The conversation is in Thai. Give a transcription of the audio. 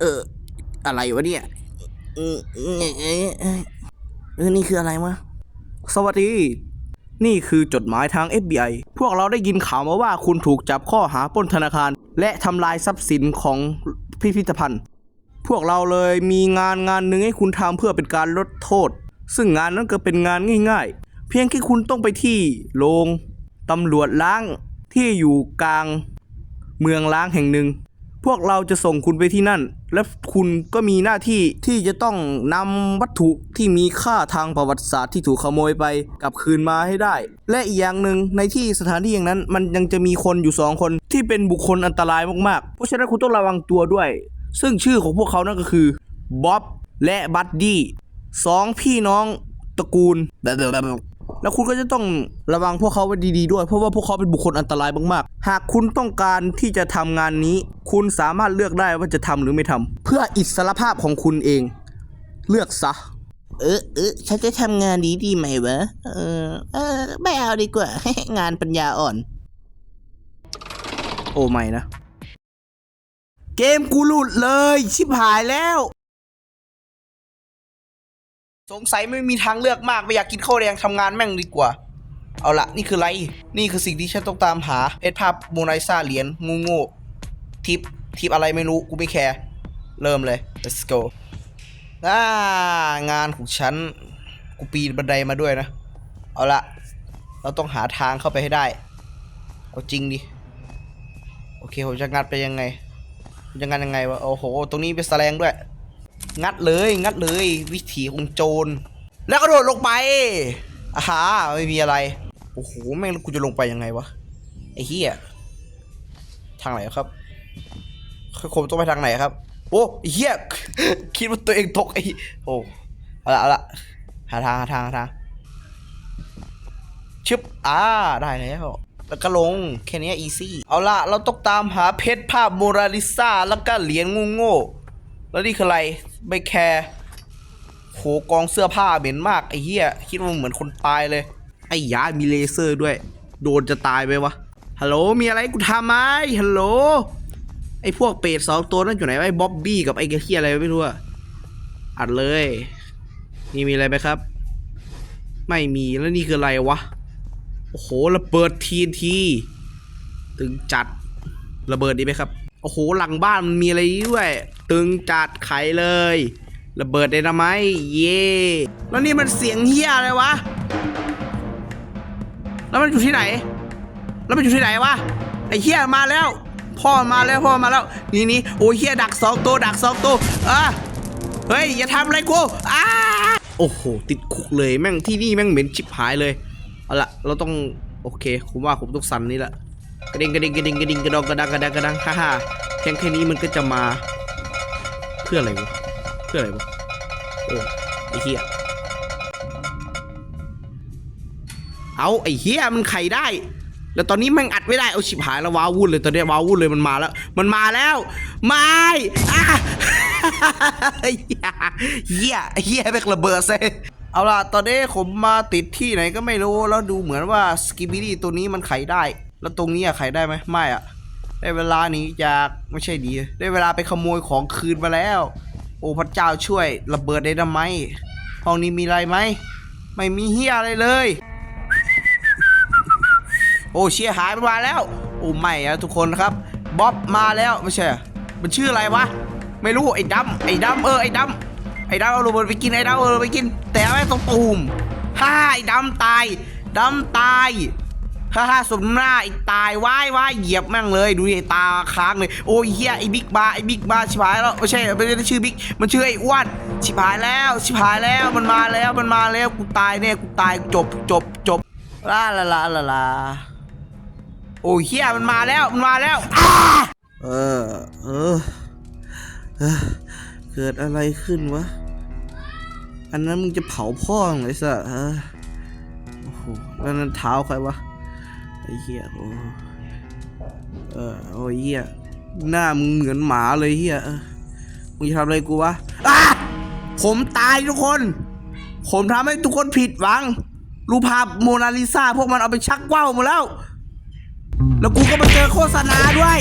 เออ อะไรวะเนี่ยเออนี่คืออะไรวะ สวัสดี นี่คือจดหมายทาง FBI พวกเราได้ยินข่าวมาว่าคุณถูกจับข้อหาปล้นธนาคาร และทำลายทรัพย์สินของพิพิธภัณฑ์ พวกเราเลยมีงานงานหนึ่งให้คุณทำเพื่อเป็นการลดโทษ ซึ่งงานนั้นก็เป็นงานง่าย ๆ เพียงแค่คุณต้องไปที่โรงตำรวจล้างที่อยู่กลาง เมืองล้างแห่งหนึ่ง พวกเราจะส่งคุณไปที่นั่น และคุณก็มีหน้าที่ที่จะต้องนำวัตถุที่มีค่าทางประวัติศาสตร์ที่ถูกขโมยไปกลับคืนมาให้ได้ และอีกอย่างหนึ่งในที่สถานที่อย่างนั้น มันยังจะมีคนอยู่สองคนที่เป็นบุคคลอันตรายมากๆ เพราะฉะนั้นคุณต้องระวังตัวด้วย ซึ่งชื่อของพวกเขานั่นก็คือบ๊อบและบัดดี้สองพี่น้องตระกูล แล้วคุณก็จะต้องระวังพวกเขาไว้ดีๆด้วย เพราะว่าพวกเขาเป็นบุคคลอันตรายมากๆ หากคุณต้องการที่จะทำงานนี้ คุณสามารถเลือกได้ว่าจะทำหรือไม่ทำเพื่ออิสรภาพของคุณเอง เลือกซะเออเออฉันจะทำงานนี้ดีไหมวะ เออ เออ ไม่เอาดีกว่า งานปัญญาอ่อน โอ้ไม่นะ เกมกูหลุดเลย ชิบหายแล้ว สงสัยไม่มีทางเลือกมาก ไม่อยากกินข้าวแดงทำงานแม่งดีกว่า เอาละนี่คืออะไร นี่คือสิ่งที่ฉันต้องตามหาเพชรภาพโมนาลิซาเหรียญงูงูทิปทิปอะไรไม่รู้กูไม่แคร์เริ่มเลย let's go อ่างานของฉัน กูปีนบันไดมาด้วยนะ เอาละเราต้องหาทางเข้าไปให้ได้ เอาจริงดิ โอเคผมจะงัดไปยังไง จะงัดยังไงวะ โอ้โห ตรงนี้เป็นแสลงด้วย งัดเลยงัดเลยวิถีของโจร แล้วก็โดดลงไปอาหาไม่มีอะไร โอ้โหแม่งกูจะลงไปยังไงวะไอ้เหี้ยทางไหนครับผมต้องไปทางไหนครับ โอ้เหี้ยคิดว่าตัวเองตกไอ้โอ้เอาละเอาละหาทางหาทางหาทางชึบอ่าได้แล้วแล้วก็ลงแค่นี้อีซี่เอาละเราต้องตามหาเพชรภาพโมนาลิซาแล้วก็เหรียญงูโง่แล้วนี่คืออะไร ไม่แคร์โหกองเสื้อผ้าเหม็นมากไอ้เหี้ยคิดว่าเหมือนคนตายเลย ไอ้ยามีเลเซอร์ด้วย โดนจะตายไปวะฮัลโหลมีอะไรกูทำไหมฮัลโหลไอ้พวกเป็ดสองตัวนั่นอยู่ไหนวะไอ้บ๊อบบี้กับไอ้กระเทียอะไรไม่รู้อะอัดเลย นี่มีอะไรไหมครับ ไม่มีแล้วนี่คืออะไรวะโอ้โหระเบิดทีนทีตึงจัดระเบิดดีไหมครับ อ้โหหลังบ้านมันมีอะไรด้วยตึงจัดไขเลยระเบิดไดนาไมเย่แล้วนี่มันเสียงเฮียอะไรวะ แล้วมันอยู่ที่ไหน แล้วมันอยู่ที่ไหนวะไอเฮียมาแล้ว พ่อมาแล้วพ่อมาแล้วนี่นี่โอ้เฮียดักสองตัวดักสองตัวอะเฮ้ยอย่าทำอะไรกูอ้าโอ้โหติดคุกเลยแม่งที่นี่แม่งเหม็นชิบหายเลยเอาละเราต้องโอเคผมว่าผมต้องสั่นนี่แหละ กระดิ่งกระดิ่งกระดิ่งกระดิ่งกระดองกระดังกระดังกระดังฮ่าฮ่าแค่แค่นี้มันก็จะมา เพื่ออะไรวะเพื่ออะไรวะโอ้ไอ้เหี้ยเอาไอ้เหี้ยมันไขได้ แล้วตอนนี้แม่งอัดไม่ได้เอาชิบหายแล้วว้าวุ่นเลยตอนนี้ว้าวุ่นเลยมันมาแล้ว มันมาแล้วไม่อะเหี้ยเหี้ยเหี้ยแม่งระเบิดเซเอาล่ะ ตอนนี้ผมมาติดที่ไหนก็ไม่รู้ แล้วดูเหมือนว่าสกิบิดี้ตัวนี้มันไขได้ แล้วตรงนี้อะไขได้ไหมไม่อะได้เวลานี้จากไม่ใช่ดี ได้เวลาไปขโมยของคืนมาแล้ว โอ้พระเจ้าช่วยระเบิดได้ทำไมห้องนี้มีอะไรไหมไม่มีเฮียอะไรเลย โอ้เชียหายไปมาแล้ว โอ้ไม่อะทุกคนครับบ๊อบมาแล้วไม่ใช่มันชื่ออะไรวะไม่รู้ไอ้ดำไอ้ดำเออไอ้ดำไอ้ดำเอาโรเบิร์ตไปกินไอ้ดำเอาโรเบิร์ตไปกิน แต่ไม่ต้องตูมฮ่าไอ้ดำตายดำตาย ฮ่าฮ่าสมหน้าไอ้ตายว้ายว้ายเหยียบแม่งเลยดูดิไอ้ตาค้างเลยโอ้ยเฮียไอ้บิ๊กบาไอ้บิ๊กบาชิบหายแล้วไม่ใช่ไม่ได้ชื่อบิ๊กมันชื่อไอ้อ้วนชิบหายแล้วชิบหายแล้วมันมาแล้วมันมาแล้วกูตายเนี่ยกูตายจบจบจบลาลาลาลาลาโอ้ยเฮียมันมาแล้วมันมาแล้วเออเออเกิดอะไรขึ้นวะ อันนั้นมึงจะเผาพ่องเลยสะโอ้โหแล้วนั่นเท้าใครวะ ไอ้เหี้ยโอ้เออโอ้ยเหี้ยหน้ามึงเหมือนหมาเลยเหี้ยมึงจะทำอะไรกูวะอ้าผมตายทุกคน ผมทำให้ทุกคนผิดหวัง รูปภาพโมนาลิซาพวกมันเอาไปชักว่าวหมดแล้ว แล้วกูก็มาเจอโฆษณาด้วย